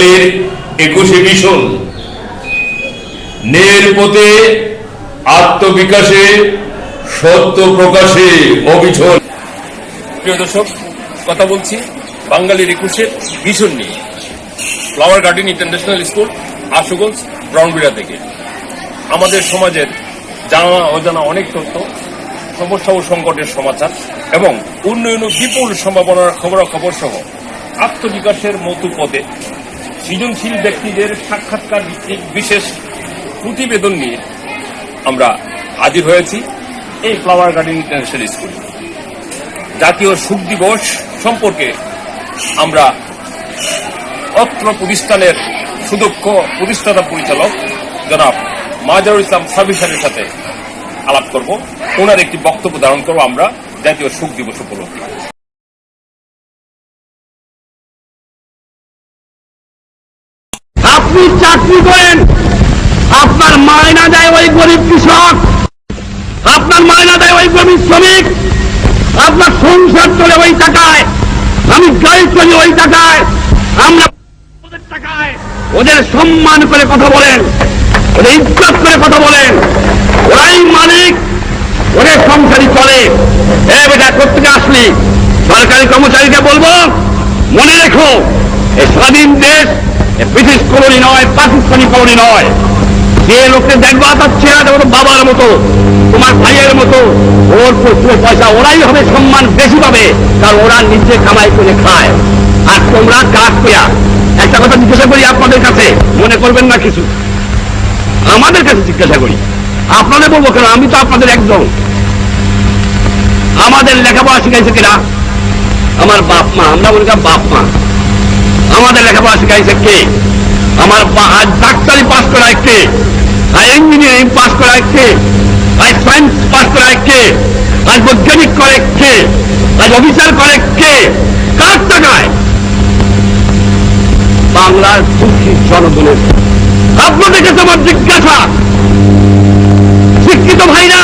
বাঙালির একুশে মিশন। নের পথে আত্মবিকাশে সত্য প্রকাশে অবিচল প্রিয় দর্শক, কথা বলছি বাঙালির একুশের ভীষণ নিয়ে। Flower garden international school Ashuganj, ব্রাউনবিড়া থেকে। আমাদের সমাজের জানা অজানা অনেক তথ্য, সমস্যা ও সংকটের সমাচার এবং উন্নয়ন বিপুল সম্ভাবনার খবরাখবর সহ আত্মবিকাশের মতো পদে সৃজনশীল ব্যক্তিদের সাক্ষাৎকার বিশেষ প্রতিবেদন নিয়ে আমরা হাজির হয়েছি এই ফ্লাওয়ার গার্ডেন ইন্টারন্যাশনাল স্কুল জাতীয় সুখ দিবস সম্পর্কে আমরা অত্র প্রতিষ্ঠানের সুদক্ষ প্রতিষ্ঠাতা পরিচালক জনাব মাজারুল ইসলাম সাবিসারের সাথে আলাপ করব। ওনার একটি বক্তব্য ধারণ করব আমরা জাতীয় সুখ দিবস উপলক্ষে। আপনি চাকরি করেন, আপনার মায়না দেয় ওই গরিব কৃষক, আপনার মায়না দেয় ওই গরিব শ্রমিক, আপনার সংসার চলে ওই টাকায়, আমি গাড়ি চলি ওই টাকায়, আমরা ওদের টাকায় ওদের সম্মান করে কথা বলেন, ওদের ইজ্জত করে কথা বলেন, ওরাই মালিক, ওদের সংসারই চলে। এ বেটা কোথেকে আসলি? সরকারি কর্মচারীকে বলব? মনে রেখো, এ স্বাধীন দেশ ব্রিটিশ কলোনি নয়, পাকিস্তানি কলোনি নয়। যে লোককে দেখবা, তার চেহারাটা ওর বাবার মতো, তোমার ভাইয়ের মতো। ওর প্রচুর পয়সা, ওরাই হবে সম্মান বেশি পাবে, কারণ ওরা নিজে কামাই করে খায়। আর তোমরা কাজ পেয়া। একটা কথা জিজ্ঞাসা করি আপনাদের কাছে, মনে করবেন না কিছু? আমাদের কাছে জিজ্ঞাসা করি। আপনাদের বলব কেন? আমি তো আপনাদের একজন। আমাদের লেখাপড়া শিখাইছে কিনা আমার বাপ মা, আমরা বলি বাপ মা। আমাদের লেখাপড়া শিখাইছে কে? আমার ডাক্তারি পাস করায় কে? আর ইঞ্জিনিয়ারিং পাস করায় কে? আজ সায়েন্স পাস করায় কে? আজ বৈজ্ঞানিক করে কে? আজ অফিসার করে কে? কার টাকায়? বাংলার দুঃখী জনগণের। আপনাদের কাছে আমার জিজ্ঞাসা। শিক্ষিত ভাইরা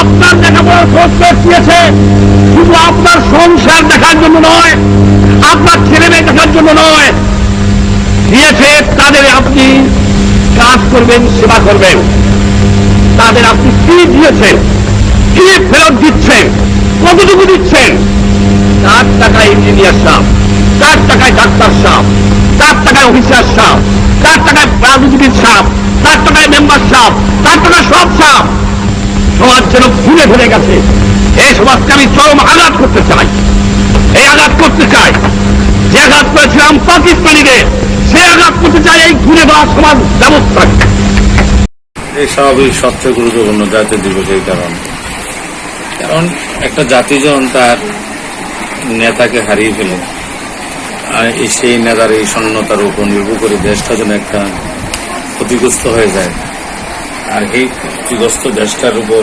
আপনার লেখাপড়ার খোঁজ দিয়েছে শুধু আপনার সংসার দেখার জন্য নয় আপনার ছেলে মেয়ে দেখার জন্য নয়। দিয়েছে তাদের আপনি কাজ করবেন, সেবা করবেন। তাদের আপনি কি দিয়েছেন কি ফেরত দিচ্ছেন, কতটুকু দিচ্ছেন? কার টাকায় ইঞ্জিনিয়ার সাহ কার টাকায় ডাক্তার সাহ কার টাকায় অফিসার সাহ কার টাকায় রাজনীতিবিদ সাহ কার টাকায় মেম্বার সাহ কার টাকায় সব সাহ সমাজ যেন ঘুরে ভুলে গেছে। এই সমাজকে আমি চরম আঘাত করতে চাই। এই আঘাত করতে চায়। যে আঘাত করেছিলাম পাকিস্তানিদের, সে আঘাত করতে চায় এই ঘুরে দেওয়া সমাজ ব্যবস্থাকে। এই স্বাভাবিক সবচেয়ে গুরুত্বপূর্ণ জাতীয় দিবস এই কারণ। কারণ একটা জাতি যখন তার নেতাকে হারিয়ে ফেলে, আর সেই নেতার এই সন্ন্যতার উপর নির্ভর করে দেশটা যেন একটা ক্ষতিগ্রস্ত হয়ে যায়, আর এই ক্ষতিগ্রস্ত দেশটার উপর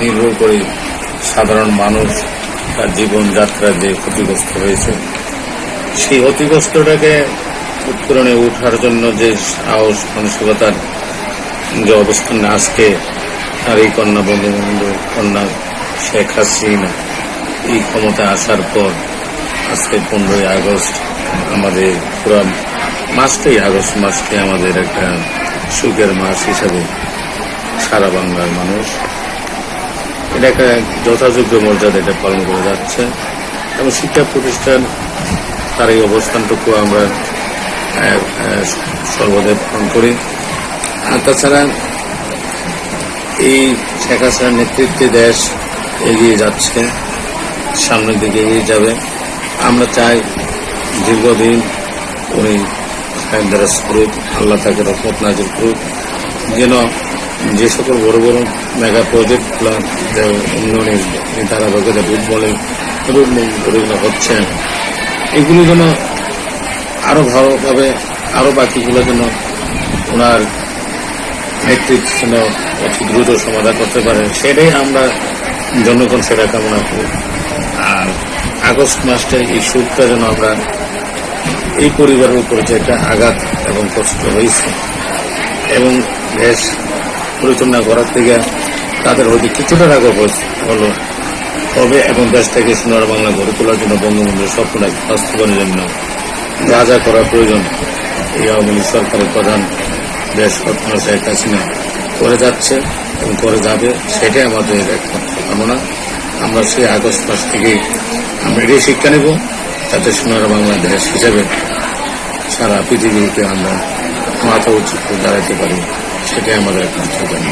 নির্ভর করে সাধারণ মানুষ তার জীবনযাত্রা যে ক্ষতিগ্রস্ত হয়েছে, সেই ক্ষতিগ্রস্তটাকে উত্তরণে ওঠার জন্য যে সাহস, মানসিকতার যে অবস্থান আজকে আর এই কন্যা বঙ্গবন্ধু কন্যা শেখ হাসিনা, এই ক্ষমতা আসার পর আজকে পনেরোই আগস্ট আমাদের পুরো মাসটাই, আগস্ট মাসকে আমাদের একটা সুখের মাস হিসাবে সারা বাংলার মানুষ এটা একটা যথাযোগ্য মর্যাদা এটা পালন করে যাচ্ছে। এবং শিক্ষা প্রতিষ্ঠান, তার এই অবস্থানটুকু আমরা সর্বদাই পালন করি। আর তাছাড়া এই শেখ হাসিনার নেতৃত্বে দেশ এগিয়ে যাচ্ছে, সামনের দিকে এগিয়ে যাবে। আমরা চাই দীর্ঘদিন উনি আল্লাহ তাকে রহমত নাজির করুক। যেন যে সকল বড় বড় মেগা প্রজেক্টগুলো যে উন্নয়নের ধারাবাহিকতা রূপ বলে, রূপ হচ্ছে, এগুলি যেন আরও ভালোভাবে আরও বাকিগুলো যেন ওনার নেতৃত্ব যেন অতি দ্রুত সমাধান করতে পারে, সেটাই আমরা জনগণ সেটা কামনা করি। আর আগস্ট মাসটা এই সুখটা যেন আমরা এই পরিবারের উপরে যে একটা আঘাত এবং কষ্ট হয়েছে, এবং দেশ পরিচালনা করার থেকে তাদের হয়তো কিছুটা রাগব হলো। হবে এবং দেশটাকে সোনার বাংলা গড়ে তোলার জন্য বঙ্গবন্ধুর স্বপ্নটাকে বাস্তবায়নের জন্য যা যা করা প্রয়োজন, এই আওয়ামী লীগ সরকারের প্রধান দেশ রত্ন শেখ হাসিনা করে যাচ্ছে এবং করে যাবে, সেটাই আমাদের একমাত্র কামনা। আমরা সেই আগস্ট মাস থেকেই আমরা এটাই শিক্ষা নেব, যাতে সোনার বাংলাদেশ হিসেবে সারা পৃথিবীতে আমরা মাথা উচিত দাঁড়াতে পারি। সেটাই আমাদের একমাত্র জন্য